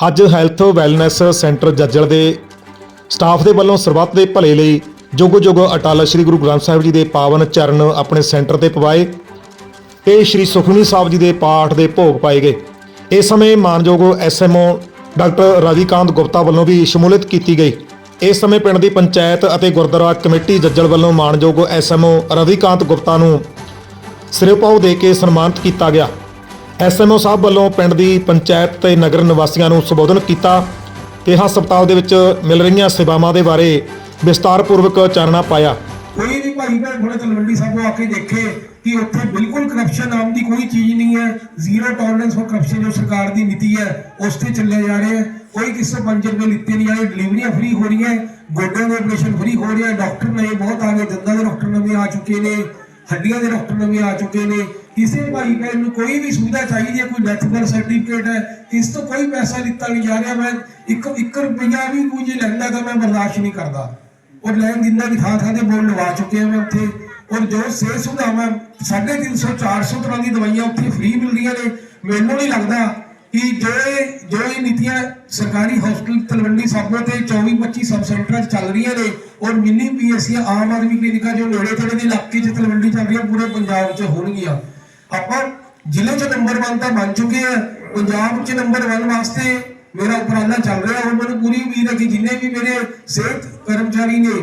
ਅੱਜ health wellness centre Jajjal ਦੇ staff ਦੇ ਵੱਲੋਂ ਸਰਬੱਤ ਦੇ ਭਲੇ ਲਈ ਜੁਗ ਜੁਗ ਅਟਲ ਸ੍ਰੀ ਗੁਰੂ ਗ੍ਰੰਥ ਸਾਹਿਬ ਜੀ ਦੇ ਪਾਵਨ ਚਰਨ ਆਪਣੇ ਸੈਂਟਰ ਤੇ ਪਵਾਏ ਤੇ ਸ੍ਰੀ ਸੁਖਮਨੀ ਸਾਹਿਬ ਜੀ ਦੇ ਪਾਠ ਦੇ ਭੋਗ ਪਾਏ ਗਏ। ਇਸ ਸਮੇਂ ਮਾਨਯੋਗ ਐਸਐਮਓ ਡਾਕਟਰ ਰਵੀਕਾਂਤ ਗੁਪਤਾ ਵੱਲੋਂ ਵੀ ਸ਼ਮੂਲੀਅਤ ਕੀਤੀ ਗਈ। ਇਸ ਸਮੇਂ ਪਿੰਡ ਦੀ ਪੰਚਾਇਤ ਅਤੇ ਗੁਰਦੁਆਰਾ ਕਮੇਟੀ ਜੱਜਲ ਵੱਲੋਂ ਮਾਨਯੋਗ ਐਸਐਮਓ ਰਵੀਕਾਂਤ ਗੁਪਤਾ ਨੂੰ ਸਿਰਪਾਉ ਦੇ ਕੇ ਸਨਮਾਨਿਤ ਕੀਤਾ ਗਿਆ। ਐਸਐਮਓ ਸਾਹਿਬ ਵੱਲੋਂ ਪਿੰਡ ਦੀ ਪੰਚਾਇਤ ਤੇ ਨਗਰ ਨਿਵਾਸੀਆਂ ਨੂੰ ਸੰਬੋਧਨ ਕੀਤਾ। ਤੇ ਹਸਪਤਾਲ ਦੇ ਵਿੱਚ ਮਿਲ ਰਹੀਆਂ ਸੇਵਾਵਾਂ ਦੇ ਬਾਰੇ ਵਿਸਤਾਰਪੂਰਵਕ ਚਾਨਣਾ ਪਾਇਆ। ਕੋਈ ਵੀ ਭਾਈ ਭੈਣ ਥੋੜੇ ਤਲਵੰਡੀ ਸਾਹਿਬ ਆ ਕੇ ਦੇਖੇ ਕਿ ਉੱਥੇ ਬਿਲਕੁਲ ਕਰਪਸ਼ਨ ਨਾਮ ਦੀ ਕੋਈ ਚੀਜ਼ ਨਹੀਂ ਹੈ। ਜ਼ੀਰੋ ਟੋਲਰੈਂਸ ਫॉर ਕਰਪਸ਼ਨ ਜੋ ਸਰਕਾਰ ਦੀ ਨੀਤੀ ਹੈ, ਉਸ ਤੇ ਚੱਲੇ ਜਾ ਰਹੇ ਹੈ। ਕੋਈ ਕਿਸੇ 5 ਰੁਪਏ ਲਿੱਤੇ ਨਹੀਂ ਆਏ ਡਿਲੀਵਰੀਆਂ ਫ੍ਰੀ ਹੋ ਰਹੀਆਂ ਗੋਡਿਆਂ ਦੇ ਆਪਰੇਸ਼ਨ ਫ੍ਰੀ ਹੋ ਰਹੇ ਡਾਕਟਰ ਨਵੇਂ ਬਹੁਤ ਆ ਦੰਦਾਂ ਦੇ ਡਾਕਟਰ ਨਵੇਂ ਆ ਚੁੱਕੇ ਨੇ, ਹੱਡੀਆਂ ਦੇ ਡਾਕਟਰ ਨਵੇਂ ਆ ਚੁੱਕੇ ਨੇ। ਕਿਸੇ ਭਾਈ ਭੈਣ ਨੂੰ ਕੋਈ ਵੀ ਸੁਵਿਧਾ ਚਾਹੀਦੀ ਹੈ, ਕੋਈ ਡੈਥ ਦਾ ਸਰਟੀਫਿਕੇਟ ਹੈ, ਇਸ ਤੋਂ ਕੋਈ ਪੈਸਾ ਦਿੱਤਾ ਨਹੀਂ ਜਾ ਰਿਹਾ, ਮੈਂ ਇੱਕ ਇੱਕ ਰੁਪਈਆ ਵੀ ਕੋਈ ਲੈਂਦਾ ਤਾਂ ਮੈਂ ਬਰਦਾਸ਼ਤ ਨਹੀਂ ਕਰਦਾ। ਔਰ ਲੈਣ ਦਿੰਦਾ ਦੀ ਥਾਂ ਥਾਂ ਤੇ ਬੋਲ ਲਵਾ ਚੁੱਕੇ ਹਾਂ ਮੈਂ ਉੱਥੇ, ਔਰ ਜੋ ਸਿਹਤ ਸੁਵਿਧਾਵਾਂ 350 400 ਤਰ੍ਹਾਂ ਦੀ ਦਵਾਈਆਂ ਉੱਥੇ ਫ੍ਰੀ ਮਿਲ ਰਹੀਆਂ ਨੇ, ਮੈਨੂੰ ਨਹੀਂ ਲੱਗਦਾ ਕਿ ਜੋ ਇਹ ਜੋ ਇਹ ਨੀਤੀਆਂ ਸਰਕਾਰੀ ਹਸਪਤਾਲ ਤਲਵੰਡੀ ਸਾਬੋ ਤੇ 24 25 ਸਬ ਸੈਂਟਰਾਂ 'ਚ ਚੱਲ ਰਹੀਆਂ ਨੇ, ਔਰ ਮਿੰਨੀ ਪੀਐਸਸੀਆਂ ਆਮ ਆਦਮੀ ਕਲੀਨਿਕਾਂ ਜੋ ਨੇੜੇ ਤੇੜੇ ਦੇ ਇਲਾਕੇ 'ਚ ਤਲਵੰਡੀ ਚੱਲ ਰਹੀਆਂ, ਪੂਰੇ ਪੰਜਾਬ 'ਚ ਹੋਣਗੀਆਂ। ਆਪਾਂ ਜ਼ਿਲ੍ਹੇ 'ਚ ਨੰਬਰ 1 ਤਾਂ ਬਣ ਚੁੱਕੇ ਆ, ਪੰਜਾਬ 'ਚ ਨੰਬਰ 1 ਵਾਸਤੇ ਮੇਰਾ ਉਪਰਾਲਾ ਚੱਲ ਰਿਹਾ ਔਰ ਮੈਨੂੰ ਪੂਰੀ ਉਮੀਦ ਹੈ ਕਿ ਜਿੰਨੇ ਵੀ ਮੇਰੇ ਸਿਹਤ ਕਰਮਚਾਰੀ ਨੇ,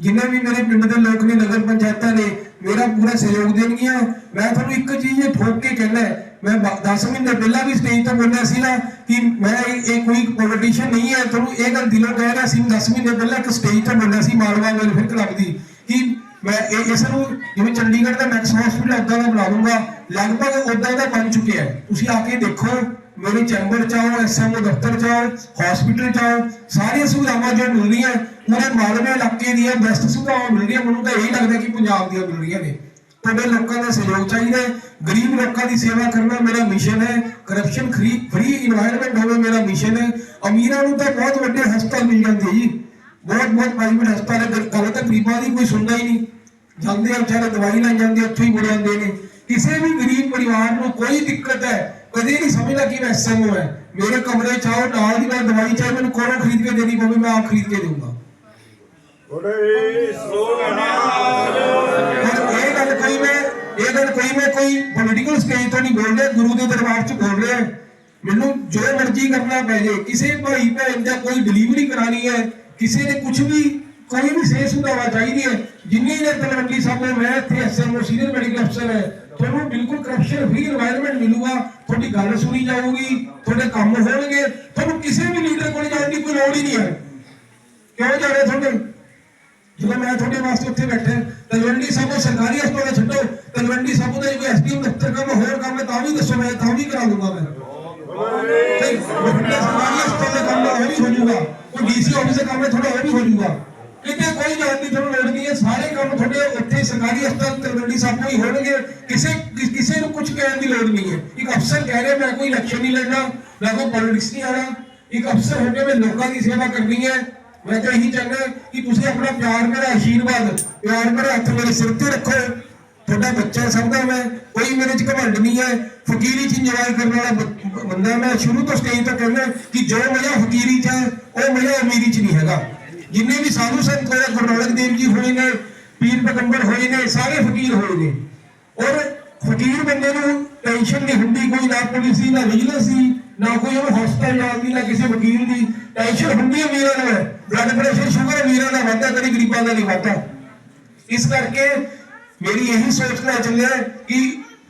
ਜਿੰਨੇ ਵੀ ਮੇਰੇ ਪਿੰਡ ਦੇ ਲੋਕ ਨੇ, ਨਗਰ ਪੰਚਾਇਤਾਂ ਨੇ, ਮੇਰਾ ਪੂਰਾ ਸਹਿਯੋਗ ਦੇਣਗੀਆਂ। ਮੈਂ ਤੁਹਾਨੂੰ ਇੱਕ ਚੀਜ਼ ਠੋਕ ਕੇ ਕਹਿਣਾ ਮੈਂ 10 ਮਹੀਨੇ ਪਹਿਲਾਂ ਵੀ ਸਟੇਜ ਤੇ ਬੋਲਿਆ ਸੀ ਨਾ ਕਿ ਮੈਂ ਇਹ ਇਹ ਕੋਈ ਪੋਲੀਟੀਸ਼ੀਅਨ ਨਹੀਂ ਹੈ, ਤੁਹਾਨੂੰ ਇਹ ਗੱਲ ਦਿਲੋਂ ਕਹਿ ਰਿਹਾ ਸੀ 10 ਮਹੀਨੇ ਪਹਿਲਾਂ ਇੱਕ ਸਟੇਜ ਤੇ ਬੋਲਿਆ ਸੀ, ਮਾਲਵਾ ਵੈਲਫੇਅਰ ਕਲੱਬ ਦੀ, ਕਿ ਮੈਂ ਇਹ ਇਸ ਨੂੰ ਜਿਵੇਂ ਚੰਡੀਗੜ੍ਹ ਦਾ ਮੈਕਸ ਹਸਪੀਟਲ ਉਦਾਂ ਦਾ ਬਣਾ ਦੂੰਗਾ ਲਗਭਗ ਉਦਾਂ ਦਾ ਬਣ ਚੁੱਕਿਆ ਹੈ। ਤੁਸੀਂ ਆ ਕੇ ਦੇਖੋ, ਮੇਰੇ ਚੈਂਬਰ ਚ ਆਓ ਐਸਐਮਓ ਦਫ਼ਤਰ ਚ ਆਓ ਹਸਪੀਟਲ ਚ ਆਓ, ਸਾਰੀਆਂ ਸੁਵਿਧਾਵਾਂ ਜੋ ਮਿਲ ਰਹੀਆਂ, ਪੂਰੇ ਮਾਲਵੇ ਇਲਾਕੇ ਦੀਆਂ ਬੈਸਟ ਸੁਵਿਧਾਵਾਂ ਮਿਲ ਰਹੀਆਂ। ਮੈਨੂੰ ਤਾਂ ਇਹੀ ਲੱਗਦਾ ਕਿ ਪੰਜਾਬ ਦੀਆਂ ਮਿਲ ਰਹੀਆਂ ਨੇ। ਤੁਹਾਡੇ ਲੋਕਾਂ ਦਾ ਸਹਿਯੋਗ ਚਾਹੀਦਾ ਗਰੀਬ ਲੋਕਾਂ ਦੀ ਸੇਵਾ ਕਰਨਾ ਮੇਰਾ ਮਿਸ਼ਨ ਹੈ। ਕਰਪਸ਼ਨ ਫ੍ਰੀ ਫ੍ਰੀ ਇਨਵਾਇਰਨਮੈਂਟ ਹੋਵੇ ਮੇਰਾ ਮਿਸ਼ਨ ਹੈ। ਅਮੀਰਾਂ ਨੂੰ ਤਾਂ ਬਹੁਤ ਵੱਡੇ ਹਸਪਤਾਲ ਮਿਲ ਜਾਂਦੇ ਜੀ। ਬਹੁਤ ਬਹੁਤ ਪ੍ਰਾਈਵੇਟ ਹਸਪਤਾਲ ਗੱਲ- ਗੱਲ ਤਾਂ ਗਰੀਬਾਂ ਦੀ ਕੋਈ ਸੁਣਦਾ ਹੀ ਨਹੀਂ। ਜਾਂਦੇ ਆ ਵਿਚਾਰੇ ਦਵਾਈ ਲੈਣ ਜਾਂਦੇ ਉੱਥੋਂ ਹੀ ਮੁੜ ਜਾਂਦੇ ਨੇ। ਕਿਸੇ ਵੀ ਗਰੀਬ ਪਰਿਵਾਰ ਨੂੰ ਕੋਈ ਦਿੱਕਤ ਹੈ ਕਦੇ ਨਹੀਂ ਸਮਝਦਾ ਕਿ ਮੈਂ ਐਸਐਮਓ ਹੈ। ਮੇਰੇ ਕਮਰੇ ਚ ਆਓ ਨਾਲ ਦੀ ਨਾਲ ਦਵਾਈ ਚਾਹੇ ਮੈਨੂੰ ਕੋਲੋਂ ਖਰੀਦ ਕੇ ਦੇਣੀ ਪਵੇ ਮੈਂ ਆਪ ਖਰੀਦ ਕੇ ਦੇਊਂਗਾ। ਔਰ ਇਹ ਗੱਲ ਕੋਈ ਮੈਂ ਇਹ ਗੱਲ ਕੋਈ ਮੈਂ ਕੋਈ ਪੋਲੀਟੀਕਲ ਸਟੇਜ ਤੋਂ ਨਹੀਂ ਬੋਲ ਰਿਹਾ ਗੁਰੂ ਦੇ ਦਰਬਾਰ 'ਚ ਬੋਲ ਰਿਹਾ। ਮੈਨੂੰ ਜੋ ਮਰਜ਼ੀ ਕਰਨਾ ਪੈ ਜੇ ਕਿਸੇ ਭਾਈ ਭੈਣ ਦਾ ਕੋਈ ਡਿਲੀਵਰੀ ਕਰਾਣੀ ਹੈ ਕਿਸੇ ਨੇ ਕੁਝ ਵੀ ਕੋਈ ਵੀ ਸਿਹਤ ਸੁਧਾਰਾ ਚਾਹੀਦੀ ਹੈ ਜਿੰਨੀ ਨੇ ਤਲਵੰਡੀ ਸਾਹਿਬ ਮੈਂ ਇੱਥੇ ਐਸਐਮਓ ਸੀਨੀਅਰ ਮੈਡੀਕਲ ਅਫਸਰ ਹੈ। ਤੁਹਾਨੂੰ ਬਿਲਕੁਲ ਕਰਪਸ਼ਨ ਫ੍ਰੀ এনवायरमेंट ਮਿਲੂਗਾ। ਤੁਹਾਡੀ ਗੱਲ ਸੁਣੀ ਜਾਊਗੀ, ਤੁਹਾਡੇ ਕੰਮ ਹੋਣਗੇ। ਤੁਹਾਨੂੰ ਕਿਸੇ ਵੀ ਲੀਡਰ ਕੋਲ ਜਾਣ ਦੀ ਕੋਈ ਲੋੜ ਹੀ ਨਹੀਂ ਹੈ। ਕਿਉਂ ਜਾਣੇ ਤੁਹਾਡੇ? ਜਦੋਂ ਮੈਂ ਤੁਹਾਡੇ ਵਾਸਤੇ ਉੱਥੇ ਬੈਠਾ ਤਲਵੰਡੀ ਸਾਹਿਬ ਸਰਕਾਰੀ ਹਸਪਤਾਲ ਛੱਡੋ। ਤਲਵੰਡੀ ਸਾਹਿਬ ਦਾ ਕੋਈ ਐਸਡੀਐਮ ਦਫ਼ਤਰ ਕੰਮ, ਹੋਰ ਕੰਮ ਤਾਂ ਵੀ ਦੱਸੋ ਮੈਂ, ਤਾਂ ਵੀ ਕਰਾ ਦੂੰਗਾ ਮੈਂ। ਨਹੀਂ, ਬਠਿੰਡਾ ਸਰਕਾਰੀ ਹਸਪਤਾਲ ਦਾ ਕੰਮ ਹੈ, ਉਹ ਵੀ ਹੋ ਜਾਊਗਾ ਕੋਈ ਡੀਸੀ ਆਫਿਸ ਦਾ ਕੰਮ ਹੈ ਥੋੜਾ ਉਹ ਕਿਤੇ ਕੋਈ ਜਾਣ ਦੀ ਤੁਹਾਨੂੰ ਲੋੜ ਨਹੀਂ ਹੈ ਸਾਰੇ ਕੰਮ ਤੁਹਾਡੇ ਉੱਥੇ ਸਰਕਾਰੀ ਹਸਪਤਾਲ ਤਲਵੰਡੀ ਸਾਬੋ ਹੀ ਹੋਣਗੇ ਕਿਸੇ ਕਿਸੇ ਨੂੰ ਕੁਝ ਕਹਿਣ ਦੀ ਲੋੜ ਨਹੀਂ ਹੈ ਇੱਕ ਅਫਸਰ ਕਹਿ ਰਿਹਾ ਮੈਂ ਕੋਈ ਇਲੈਕਸ਼ਨ ਨਹੀਂ ਲੜਨਾ ਮੈਂ ਕੋਈ ਪੋਲਿਟਿਕਸ ਨਹੀਂ ਆਣਾ ਇੱਕ ਅਫਸਰ ਹੋ ਕੇ ਮੈਂ ਲੋਕਾਂ ਦੀ ਸੇਵਾ ਕਰਨੀ ਹੈ ਮੈਂ ਤਾਂ ਇਹੀ ਚਾਹੁੰਦਾ ਕਿ ਤੁਸੀਂ ਆਪਣਾ ਪਿਆਰ ਮੇਰਾ ਆਸ਼ੀਰਵਾਦ ਪਿਆਰ ਮੇਰਾ ਹੱਥ ਮੇਰੇ ਸਿਰ ਤੇ ਰੱਖੋ ਤੁਹਾਡਾ ਬੱਚਾ ਸਭ ਦਾ ਮੈਂ ਕੋਈ ਮੇਰੇ ਚ ਘਮੰਡ ਨਹੀਂ ਹੈ ਫਕੀਰੀ ਚ ਇੰਜੋਏ ਕਰਨ ਵਾਲਾ ਬ- ਬੰਦਾ ਮੈਂ ਸ਼ੁਰੂ ਤੋਂ ਸਟੇਜ ਤੋਂ ਕਹਿੰਦਾ ਕਿ ਜੋ ਮਜ਼ਾ ਫਕੀਰੀ ਚ ਹੈ ਉਹ ਮਜ਼ਾ ਅਮੀਰੀ ਚ ਨਹੀਂ ਹੈਗਾ। ਜਿੰਨੇ ਵੀ ਸਾਧੂ ਸੰਤ ਹੋਏ ਗੁਰੂ ਨਾਨਕ ਦੇਵ ਜੀ ਹੋਏ ਨੇ, ਪੀਰ ਪੈਗੰਬਰ ਹੋਏ ਨੇ, ਸਾਰੇ ਫਕੀਰ ਹੋਏ ਨੇ। ਔਰ ਫਕੀਰ ਬੰਦੇ ਨੂੰ ਟੈਨਸ਼ਨ ਨਹੀਂ ਹੁੰਦੀ, ਕੋਈ ਨਾ ਪੁਲਿਸ ਦੀ, ਨਾ ਵਿਜੀਲੈਂਸ ਦੀ, ਨਾ ਕੋਈ ਉਹ ਹਸਪਤਾਲ ਜਾਣ ਦੀ, ਨਾ ਕਿਸੇ ਵਕੀਲ ਦੀ। ਟੈਨਸ਼ਨ ਹੁੰਦੀ ਹੈ ਵੀਰਾਂ ਨੂੰ ਬਲੱਡ ਪ੍ਰੈਸ਼ਰ ਸ਼ੂਗਰ ਵੀਰਾਂ ਦਾ ਵਾਧਾ ਕਦੇ ਗਰੀਬਾਂ ਦਾ ਨਹੀਂ ਵਾਧਾ ਇਸ ਕਰਕੇ ਮੇਰੀ ਇਹੀ ਸੋਚਣਾ ਚੱਲਿਆ ਕਿ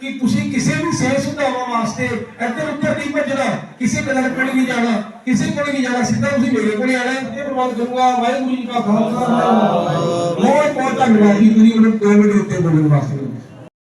ਕਿ ਤੁਸੀਂ ਕਿਸੇ ਵੀ ਸਿਹਤ ਸੁਧਾਰਾਂ ਵਾਸਤੇ ਇੱਧਰ ਉੱਧਰ ਨਹੀਂ ਭੱਜਣਾ ਕਿਸੇ ਕਲਰ ਕੋਲ ਨਹੀਂ ਜਾਣਾ ਕਿਸੇ ਕੋਲ ਨਹੀਂ ਜਾਣਾ ਸਿੱਧਾ ਤੁਸੀਂ ਮੇਰੇ ਕੋਲ ਆਣਾ ਹੈ ਇਹ ਪ੍ਰਮਾਨ ਕਰੂੰਗਾ ਵਾਹਿਗੁਰੂ ਜੀ ਕਾ ਖਾਲਸਾ ਬਹੁਤ ਬਹੁਤ ਧੰਨਵਾਦ ਜੀ ਤੁਸੀਂ ਮੈਨੂੰ ਦੋ ਮਿੰਟ ਉੱਤੇ ਬੋਲਣ ਵਾਸਤੇ।